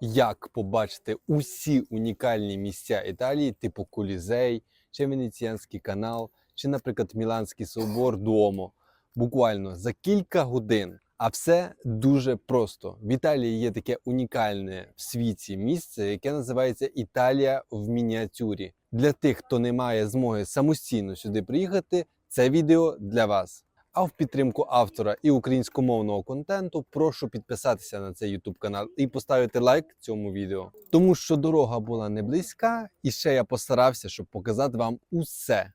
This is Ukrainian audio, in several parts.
як побачити усі унікальні місця Італії, типу Колізей, чи Венеціанський канал, чи, наприклад, Міланський собор Дуомо. Буквально за кілька годин. А все дуже просто. В Італії є таке унікальне в світі місце, яке називається Італія в мініатюрі. Для тих, хто не має змоги самостійно сюди приїхати, це відео для вас. А в підтримку автора і українськомовного контенту прошу підписатися на цей YouTube канал і поставити лайк цьому відео, тому що дорога була не близька, і ще я постарався, щоб показати вам усе.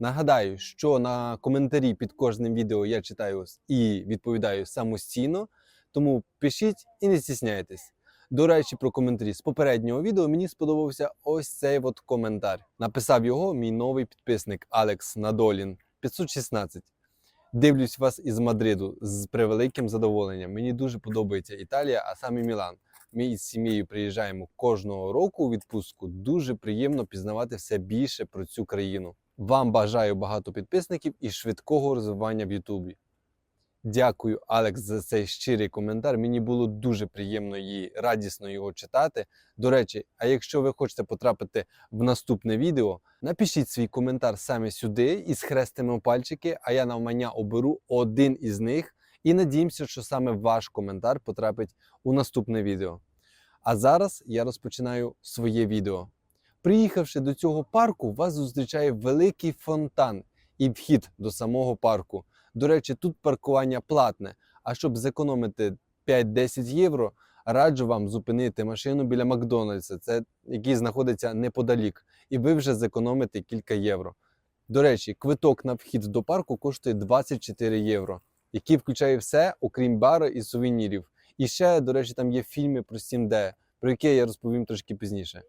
Нагадаю, що на коментарі під кожним відео я читаю і відповідаю самостійно, тому пишіть і не стісняйтесь. До речі, про коментарі з попереднього відео мені сподобався ось цей от коментар. Написав його мій новий підписник Алекс Надолін 516. Дивлюсь вас із Мадриду з превеликим задоволенням. Мені дуже подобається Італія, а саме Мілан. Ми із сім'єю приїжджаємо кожного року у відпустку. Дуже приємно пізнавати все більше про цю країну. Вам бажаю багато підписників і швидкого розвивання в Ютубі. Дякую, Алекс, за цей щирий коментар. Мені було дуже приємно і радісно його читати. До речі, а якщо ви хочете потрапити в наступне відео, напишіть свій коментар саме сюди і схрестимо пальчики, а я навмання оберу один із них і надіємося, що саме ваш коментар потрапить у наступне відео. А зараз я розпочинаю своє відео. Приїхавши до цього парку, вас зустрічає великий фонтан і вхід до самого парку. До речі, тут паркування платне. А щоб зекономити 5-10 євро, раджу вам зупинити машину біля Макдональдса, це який знаходиться неподалік, і ви вже зекономите кілька євро. До речі, квиток на вхід до парку коштує 24 євро, який включає все, окрім бару і сувенірів. І ще, до речі, там є фільми про 7D, про які я розповім трошки пізніше.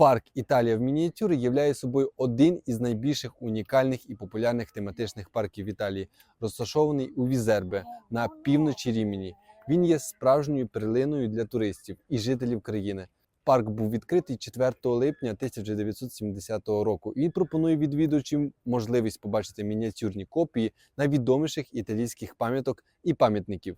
Парк Італія в мініатюрі являє собою один із найбільших унікальних і популярних тематичних парків в Італії, розташований у Візербе на півночі Рімені. Він є справжньою перлиною для туристів і жителів країни. Парк був відкритий 4 липня 1970 року. Він пропонує відвідувачам можливість побачити мініатюрні копії найвідоміших італійських пам'яток і пам'ятників,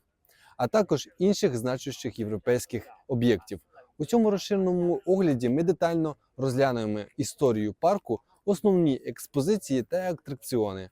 а також інших значущих європейських об'єктів. У цьому розширеному огляді ми детально розглянемо історію парку, основні експозиції та атракціони,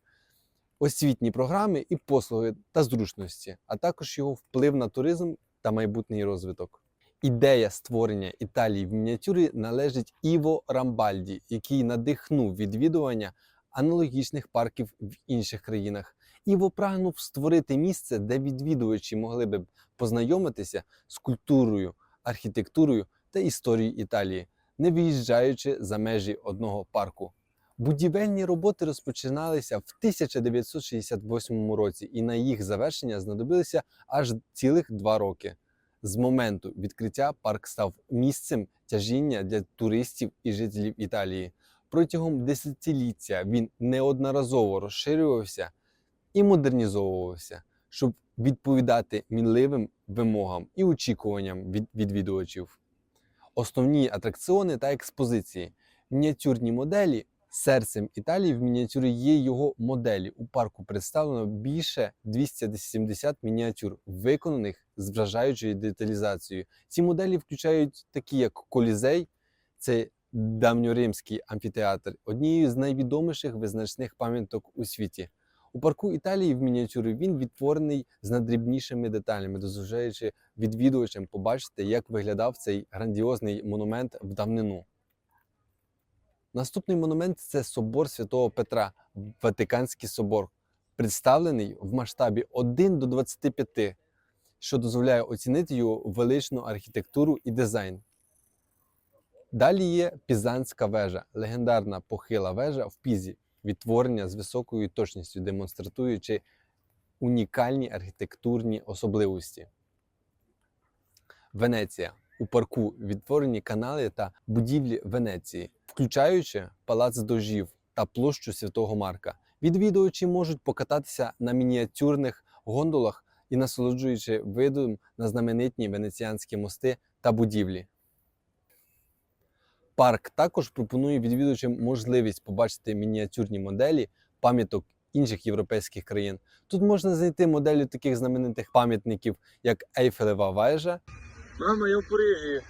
освітні програми і послуги та зручності, а також його вплив на туризм та майбутній розвиток. Ідея створення Італії в мініатюрі належить Іво Рамбальді, який надихнув відвідування аналогічних парків в інших країнах. Іво прагнув створити місце, де відвідувачі могли б познайомитися з культурою архітектурою та історією Італії, не виїжджаючи за межі одного парку. Будівельні роботи розпочиналися в 1968 році, і на їх завершення знадобилося аж цілих два роки. З моменту відкриття парк став місцем тяжіння для туристів і жителів Італії. Протягом десятиліття він неодноразово розширювався і модернізовувався, щоб відповідати мінливим вимогам і очікуванням від відвідувачів. Основні атракціони та експозиції. Мініатюрні моделі серцем Італії в мініатюрі є його моделі. У парку представлено більше 270 мініатюр, виконаних з вражаючою деталізацією. Ці моделі включають такі, як Колізей, це давньоримський амфітеатр, однією з найвідоміших визначних пам'яток у світі. У парку Італії в мініатюрі він відтворений з надрібнішими деталями, дозволяючи відвідувачам побачити, як виглядав цей грандіозний монумент в давнину. Наступний монумент це собор святого Петра, Ватиканський собор, представлений в масштабі 1 до 25, що дозволяє оцінити його величну архітектуру і дизайн. Далі є Пізанська вежа, легендарна похила вежа в Пізі, відтворення з високою точністю, демонструючи унікальні архітектурні особливості. Венеція у парку відтворені канали та будівлі Венеції, включаючи палац дожів та площу Святого Марка. Відвідувачі можуть покататися на мініатюрних гондолах і насолоджуючи видом на знаменитні венеціанські мости та будівлі. Парк також пропонує відвідувачам можливість побачити мініатюрні моделі пам'яток інших європейських країн. Тут можна знайти моделі таких знаменитих пам'ятників, як Ейфелева вежа, Мама, я в Парижі.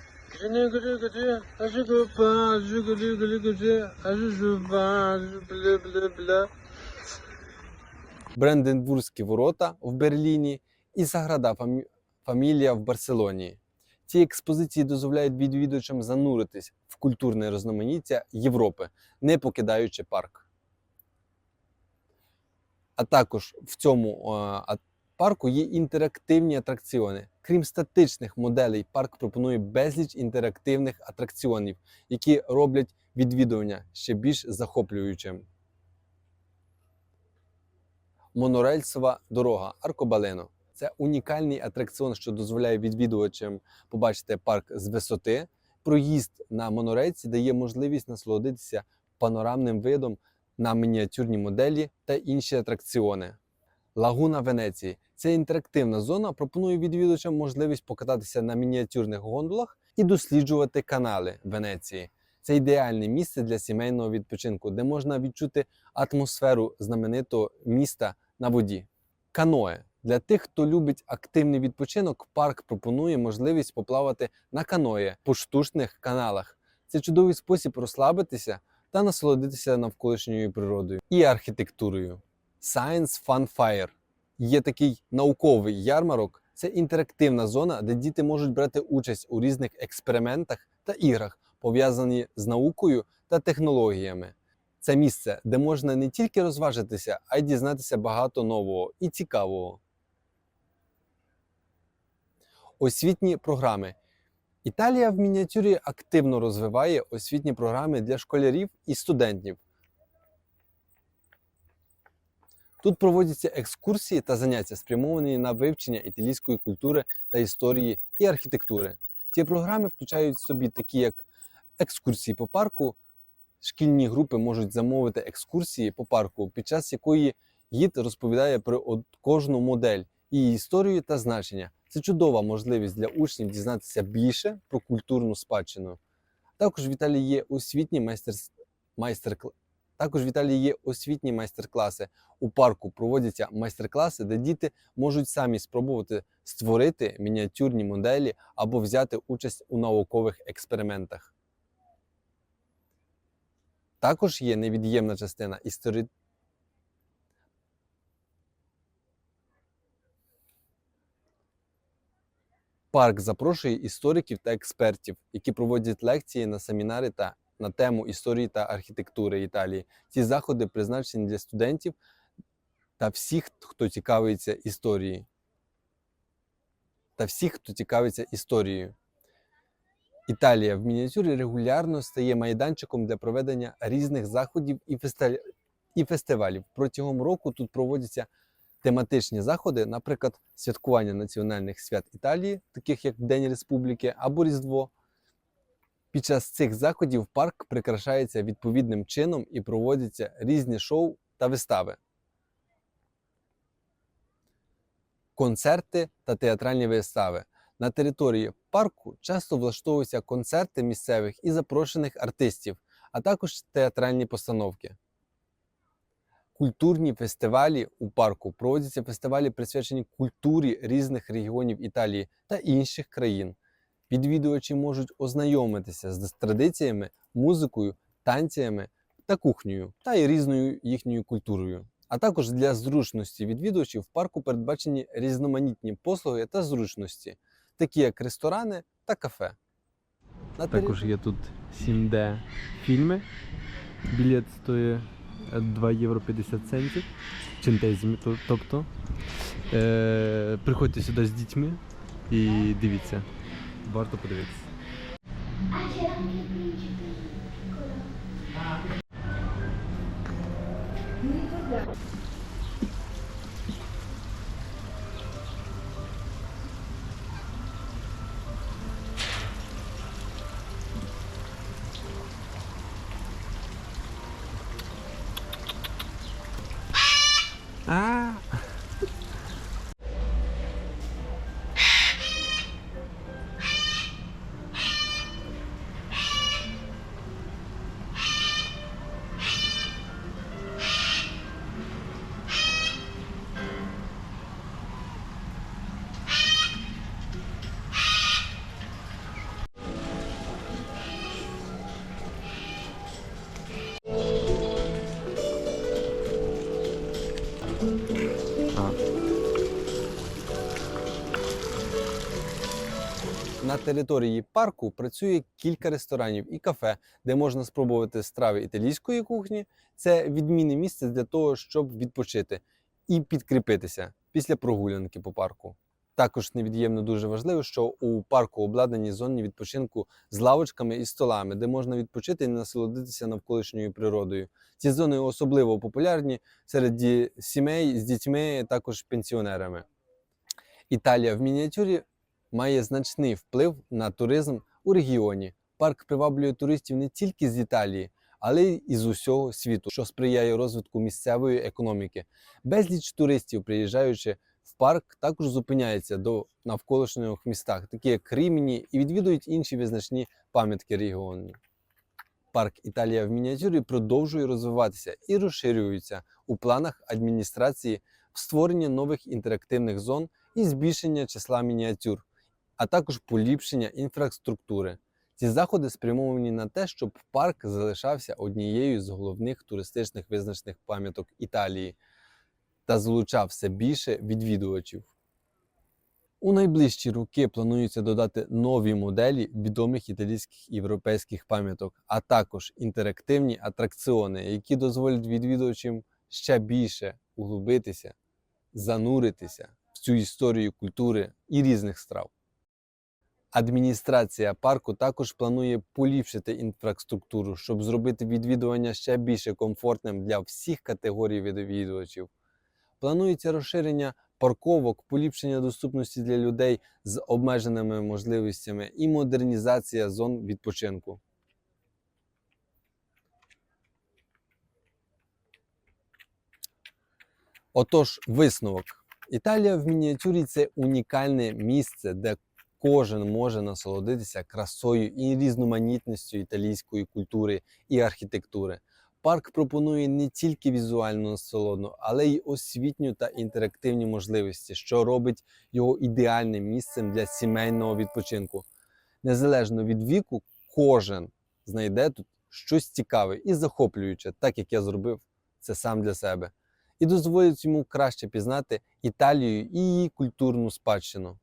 Бренденбурзькі ворота в Берліні і Саграда Фамілія в Барселоні. Ці експозиції дозволяють відвідувачам зануритись в культурне розноманіття Європи, не покидаючи парк. А також в цьому а- парку є інтерактивні атракціони. Крім статичних моделей, парк пропонує безліч інтерактивних атракціонів, які роблять відвідування ще більш захоплюючим. Монорельсова дорога Аркобалено. Це унікальний атракціон, що дозволяє відвідувачам побачити парк з висоти. Проїзд на монорельсі дає можливість насолодитися панорамним видом на мініатюрні моделі та інші атракціони. Лагуна Венеції це інтерактивна зона, пропонує відвідувачам можливість покататися на мініатюрних гондолах і досліджувати канали Венеції. Це ідеальне місце для сімейного відпочинку, де можна відчути атмосферу знаменитого міста на воді. Каное для тих, хто любить активний відпочинок, парк пропонує можливість поплавати на каное по штучних каналах. Це чудовий спосіб розслабитися та насолодитися навколишньою природою і архітектурою. Science Fun Fire є такий науковий ярмарок. Це інтерактивна зона, де діти можуть брати участь у різних експериментах та іграх, пов'язані з наукою та технологіями. Це місце, де можна не тільки розважитися, а й дізнатися багато нового і цікавого. Освітні програми. Італія в мініатюрі активно розвиває освітні програми для школярів і студентів. Тут проводяться екскурсії та заняття, спрямовані на вивчення італійської культури та історії і архітектури. Ці програми включають в собі такі, як екскурсії по парку. Шкільні групи можуть замовити екскурсії по парку, під час якої гід розповідає про кожну модель, її історію та значення. Це чудова можливість для учнів дізнатися більше про культурну спадщину. Також в Італії є освітні майстер... майстер... Також в Італії є освітні майстер-класи. У парку проводяться майстер-класи, де діти можуть самі спробувати створити мініатюрні моделі або взяти участь у наукових експериментах. Також є невід'ємна частина історі... Парк запрошує істориків та експертів, які проводять лекції на семінари та на тему історії та архітектури Італії. Ці заходи призначені для студентів та всіх, хто цікавиться історією. Та всіх, хто цікавиться історією. Італія в мініатюрі регулярно стає майданчиком для проведення різних заходів і, фестивалів. Протягом року тут проводяться тематичні заходи, наприклад, святкування національних свят Італії, таких як День Республіки або Різдво. Під час цих заходів парк прикрашається відповідним чином і проводяться різні шоу та вистави. Концерти та театральні вистави. На території парку часто влаштовуються концерти місцевих і запрошених артистів, а також театральні постановки. Культурні фестивалі у парку проводяться фестивалі, присвячені культурі різних регіонів Італії та інших країн. Відвідувачі можуть ознайомитися з традиціями, музикою, танцями та кухнею та й різною їхньою культурою. А також для зручності відвідувачів в парку передбачені різноманітні послуги та зручності, такі як ресторани та кафе. На Також є тут 7D фільми. Білет стоїть 2 євро 50 центів. Чинтезімі, тобто. Е, приходьте сюди з дітьми і дивіться. Варто подивитися. Ah, території парку працює кілька ресторанів і кафе, де можна спробувати страви італійської кухні. Це відмінне місце для того, щоб відпочити і підкріпитися після прогулянки по парку. Також невід'ємно дуже важливо, що у парку обладнані зони відпочинку з лавочками і столами, де можна відпочити і насолодитися навколишньою природою. Ці зони особливо популярні серед сімей з дітьми, також пенсіонерами. Італія в мініатюрі має значний вплив на туризм у регіоні. Парк приваблює туристів не тільки з Італії, але й із усього світу, що сприяє розвитку місцевої економіки. Безліч туристів, приїжджаючи в парк, також зупиняються до навколишніх містах, такі як Рімені, і відвідують інші визначні пам'ятки регіону. Парк Італія в мініатюрі продовжує розвиватися і розширюється у планах адміністрації в створенні нових інтерактивних зон і збільшення числа мініатюр, а також поліпшення інфраструктури. Ці заходи спрямовані на те, щоб парк залишався однією з головних туристичних визначних пам'яток Італії та залучав все більше відвідувачів. У найближчі роки планується додати нові моделі відомих італійських і європейських пам'яток, а також інтерактивні атракціони, які дозволять відвідувачам ще більше углубитися, зануритися в цю історію культури і різних страв. Адміністрація парку також планує поліпшити інфраструктуру, щоб зробити відвідування ще більше комфортним для всіх категорій відвідувачів. Планується розширення парковок, поліпшення доступності для людей з обмеженими можливостями і модернізація зон відпочинку. Отож, висновок. Італія в мініатюрі це унікальне місце, де кожен може насолодитися красою і різноманітністю італійської культури і архітектури. Парк пропонує не тільки візуальну насолоду, але й освітню та інтерактивні можливості, що робить його ідеальним місцем для сімейного відпочинку. Незалежно від віку, кожен знайде тут щось цікаве і захоплююче, так як я зробив це сам для себе, і дозволить йому краще пізнати Італію і її культурну спадщину.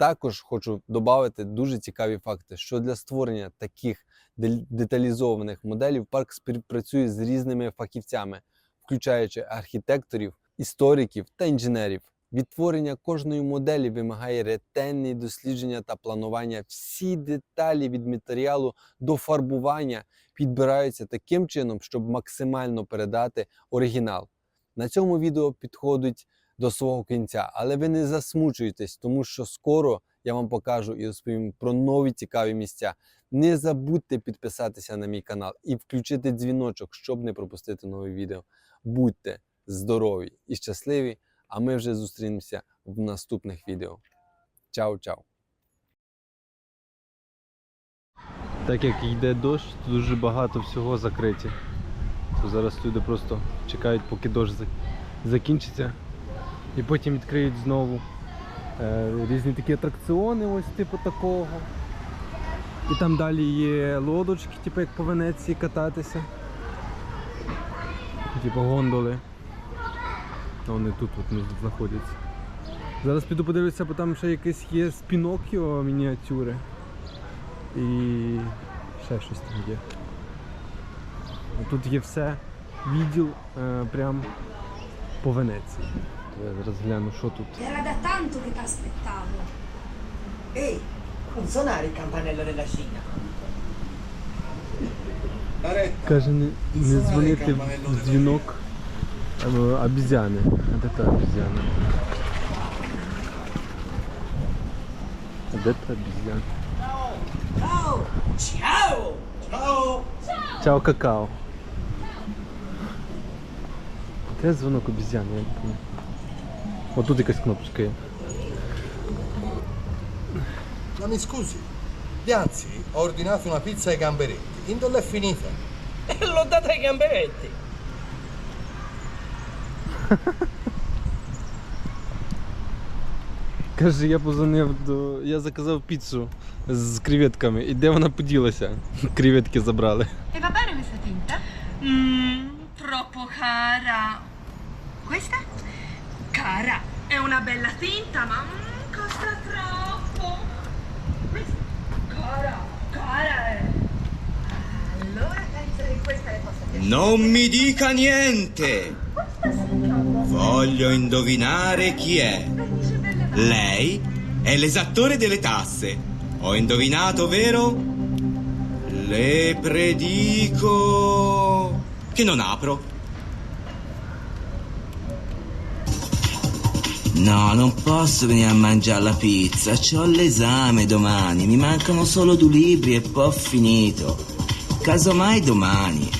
Також хочу додати дуже цікаві факти, що для створення таких деталізованих моделів парк співпрацює з різними фахівцями, включаючи архітекторів, істориків та інженерів. Відтворення кожної моделі вимагає ретельне дослідження та планування. Всі деталі від матеріалу до фарбування підбираються таким чином, щоб максимально передати оригінал. На цьому відео підходить до свого кінця, але ви не засмучуйтесь, тому що скоро я вам покажу і розповім про нові цікаві місця. Не забудьте підписатися на мій канал і включити дзвіночок, щоб не пропустити нові відео. Будьте здорові і щасливі! А ми вже зустрінемося в наступних відео. Чао-чао! Так як йде дощ, то дуже багато всього закриті. То зараз люди просто чекають, поки дощ закінчиться. І потім відкриють знову е, різні такі атракціони, ось типу такого. І там далі є лодочки, типу як по Венеції кататися. Типу гондоли. Вони тут от не знаходяться. Зараз піду подивлюся, бо там ще якесь є з Піноккіо мініатюри. І ще щось там є. Тут є все, відділ е, прям по Венеції. То я зараз гляну, що тут. Era da tanto che ti aspettavo. Ehi, non suonare il campanello della Cina. Каже, не, не дзвонити в дзвінок е, обізяни. А де та обізяна? А де та обізяна? Ciao! Ciao! Ciao! Чао, какао. Де дзвонок обізяни, я не пам'ятаю. Отут якась кнопочка є. Ma mi scusi, Piazzi, ho ordinato una pizza ai gamberetti. Indole è finita. E L'ho data ai gamberetti. Каже, я позвонив до. Я заказав піцу з креветками. І де вона поділася? Креветки забрали. E va bene questa tinta? Mmm, troppo cara. Questa? Cara, è una bella tinta, ma mm, costa troppo. Cara, cara è. Allora penso che questa le possa piacere. Non mi dica niente! Voglio indovinare chi è. Lei è l'esattore delle tasse. Ho indovinato, vero? Le predico che non apro. No, non posso venire a mangiare la pizza. C'ho l'esame domani. Mi mancano solo due libri e poi ho finito. Casomai domani.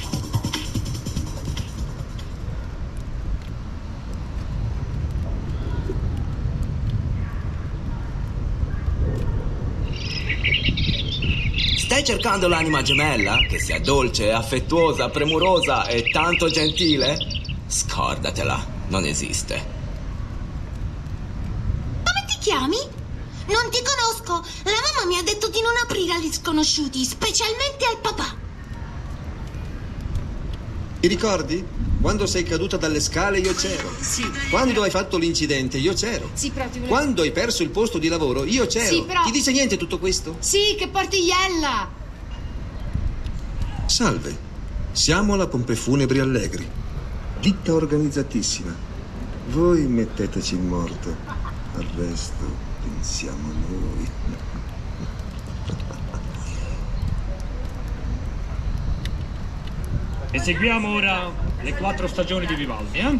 Stai cercando l'anima gemella? Che sia dolce, affettuosa, premurosa e tanto gentile? Scordatela, non esiste. Chiami? Non ti conosco. La mamma mi ha detto di non aprire agli sconosciuti, specialmente al papà. Ti ricordi? Quando sei caduta dalle scale io c'ero. Sì. Quando hai fatto l'incidente io c'ero. Sì, però ti volevo... Quando hai perso il posto di lavoro io c'ero. Sì, però- Ti dice niente tutto questo? Sì, che porti Iella. Salve. Siamo alla Pompe Funebri Allegri. Ditta organizzatissima. Voi metteteci il morto Al resto pensiamo noi. Eseguiamo ora le quattro stagioni di Vivaldi, eh?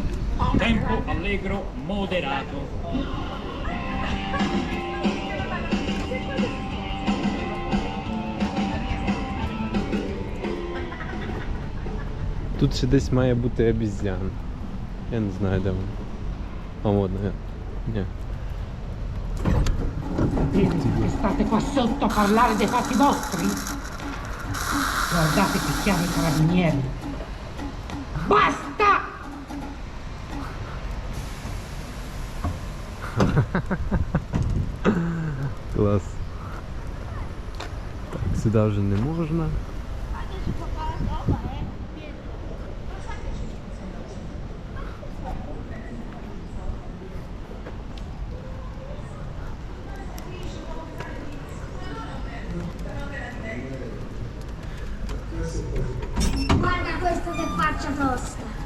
Tempo allegro, moderato. Тут ще десь має бути обізян. Я не знаю, де вона. А от, не. Ні. State qua sotto a parlare dei fatti vostri? Guardate che chiamo i carabinieri. Basta! Клас. Так, сюди вже не можна. Guarda questo che faccia tosta.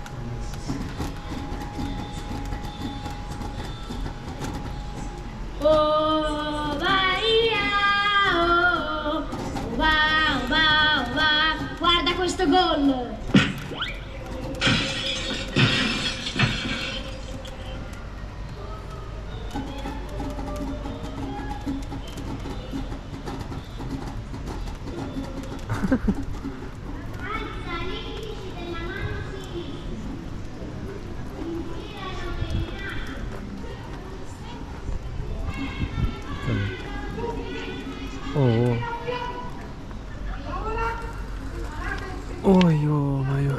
О. Ой, йо-моє.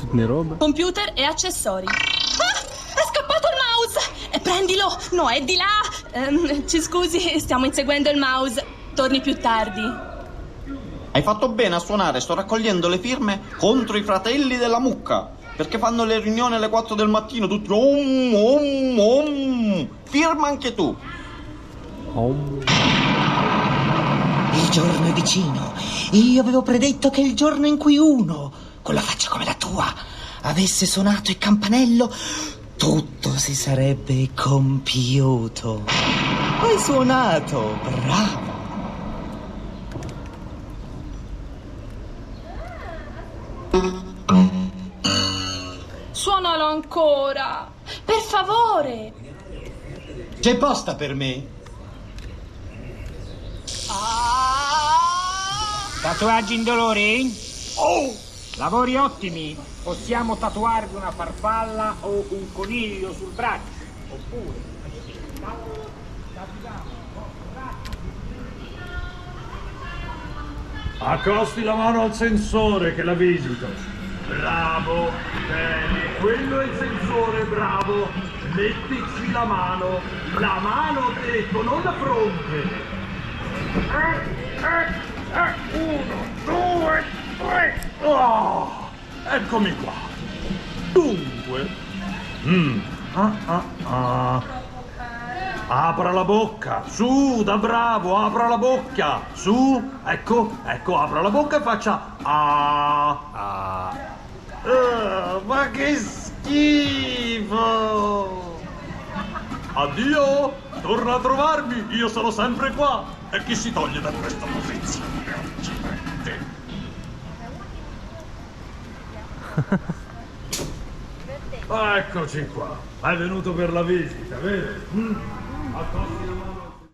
Тут не робить. Computer e accessori. Ah, è scappato il mouse! Eh, prendilo! No, è di là! Ehm, ci scusi, stiamo inseguendo il mouse. Torni più tardi. Hai fatto bene a suonare, sto raccogliendo le firme contro i fratelli della mucca. Perché fanno le riunioni alle 4 del mattino, tutti om, om, om. Firma anche tu. Il giorno è vicino. Io avevo predetto che il giorno in cui uno, con la faccia come la tua, avesse suonato il campanello, tutto si sarebbe compiuto. Hai suonato, bravo. Suonalo ancora! Per favore! C'è posta per me? Tatuaggi indolori? Oh! Lavori ottimi. Possiamo tatuarvi una farfalla o un coniglio sul braccio. Oppure... Accosti la mano al sensore che la visito. Bravo, bene, quello è il sensore, bravo. Mettici la mano. La mano ho detto, non la fronte. Eh, eh, uno, due, tre. Oh, eccomi qua. Dunque. Mm, ah, ah, ah. Apra la bocca, su, da bravo, apra la bocca, su, ecco, ecco, apra la bocca e faccia ah, ah. Eh, ma che schifo! Addio, torna a trovarmi, io sono sempre qua. E chi si toglie da questa posizione? Eccoci qua, è venuto per la visita, vero? Mm?